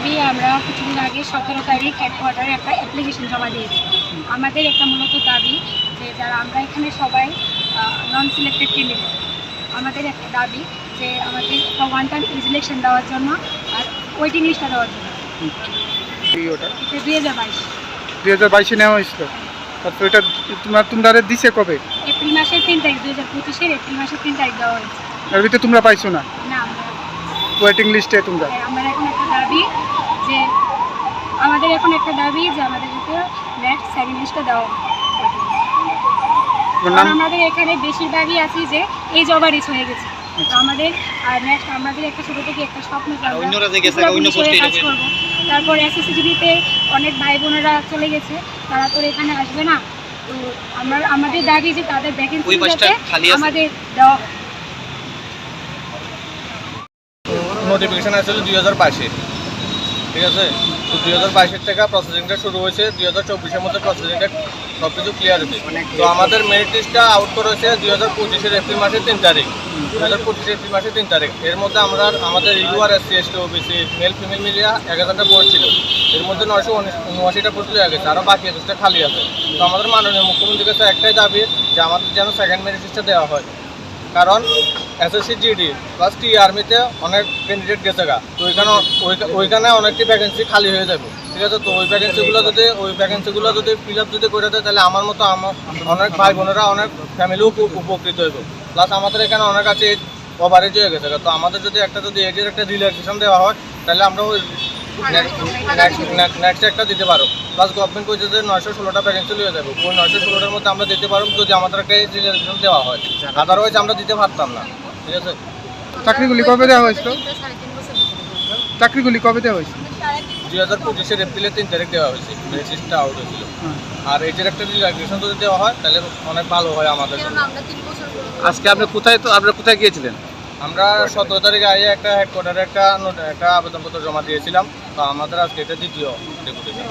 দাবি আমরা কিছুদিন আগে সতেরো তারিখ হেডকোয়ার্টারে একটা অ্যাপ্লিকেশন জমা দিয়েছি। আমাদের একটা মূলত দাবি যে যারা আমরা এখানে সবাই নন সিলেক্টেড ক্যান্ডিডেট আমাদের একটা দাবি যে আমাদের একটা ওয়ান টাইম ইলেকশন দেওয়ার জন্য আর ওয়েটিং লিস্টটা দেওয়ার জন্য। দুই হাজার বাইশ। দুই হাজার বাইশে নেওয়া হয়েছিল। তারপর এটা তোমার তোমরা দিছে কবে? এপ্রিল মাসের তিন তারিখ দুই হাজার পঁচিশের এপ্রিল মাসের তিন তারিখ দেওয়া হয়েছে। এর ভিতরে তোমরা পাইছো না? ওয়েটিং লিস্টে তোমরা আমার এখন একটা দাবি যে আমাদের এখন একটা দাবি যে আমাদের যাতে নেক্সট সেকেন্ড লিস্টটা দেওয়া হয়। কারণ আমাদের এখানে বেশিরভাগই আছি যে এই জবারিস হয়ে গেছে। আমাদের আর নেক্সট আমাদের একটা ছোটো থেকে একটা স্বপ্ন কাজ করব। তারপর এসএসসিজিবিতে অনেক ভাই বোনেরা চলে গেছে। তারা তো এখানে আসবে না। তো আমরা আমাদের দাবি যে তাদের ভ্যাকেন্সি ওই বাসটা যাতে খালি আছে। আমাদের দেওয়া নোটিফিকেশন আসছিল দুই হাজার বাইশে। ঠিক আছে? তো দুই হাজার বাইশের থেকে প্রসেসিংটা শুরু হয়েছে দুই হাজার চব্বিশের মধ্যে প্রসেসিংটা সব কিছু ক্লিয়ার হয়েছে তো আমাদের মেরিট লিস্টটা আউট করা হয়েছে দুই হাজার পঁচিশের এপ্রিল মাসের তিন তারিখ। দুই হাজার পঁচিশের এপ্রিল মাসের তিন তারিখ। এর মধ্যে আমরা আমাদের UR S C S T OBC male female মিলিয়া এক হাজারটা পোস্ট ছিল। এর মধ্যে নয়শো উনআশিটা পোস্ট হয়ে গেছে আরও বাকি একুশটা খালি আছে। তো আমাদের মাননীয় মুখ্যমন্ত্রীর কাছে একটাই দাবি যে আমাদের যেন সেকেন্ড মেরিট লিস্টটা দেওয়া হয়। কারণ এসএসসি জিডি প্লাস টি আর্মিতে অনেক ক্যান্ডিডেট গেছে গা। তো ওইখানে ওই- ওইখানে অনেকটি ভ্যাকেন্সি খালি হয়ে যাবে। ঠিক আছে? তো ওই ভ্যাকেন্সিগুলো যদি, ওই ভ্যাকেন্সিগুলো যদি ফিল আপ যদি করে দেয়, তাহলে আমার মতো আমার অনেক ভাই বোনেরা, অনেক ফ্যামিলি উপকৃত হইব। প্লাস আমাদের এখানে অনেক আছে এজ ওভারেজ হয়ে গেছে। তো আমাদের যদি একটা, যদি এজের একটা রিল্যাক্সেশন দেওয়া হয়, তাহলে আমরা ওই নেক্সট একটা দিতে পারো। প্লাস গভর্নমেন্ট কইছে যে নয়শো ষোলোটা ভ্যাকেন্সি লিয়ে যাবে। ওই নয়শো ষোলোটার মধ্যে আমরা দিতে পারব যদি আমাদের একটা রিল্যাক্সেশন দেওয়া হয়। আদারওয়াইজ আমরা দিতে পারতাম না ঠিক আছে? চাকরিগুলি কবে দেওয়া হয়েছিল? চাকরিগুলি কবে দেওয়া হয়েছিল? দুই হাজার পঁচিশের এপ্রিলের তিন তারিখ দেওয়া হয়েছে রেজিস্টটা আউট হয়েছিল। হ্যাঁ। আর এটার একটা রিল্যাক্সেশন যদি দেওয়া হয় তাহলে অনেক ভালো হয় আমাদের জন্য। আজকে আপনি কোথায় তো আপনারা কোথায় গিয়েছিলেন? আমরা সতেরো তারিখে আগে একটা হেডকোয়ার্টারে একটা একটা আবেদনপত্র জমা দিয়েছিলাম। তো আমাদের আজকে এটা দ্বিতীয় ডেপুটেশন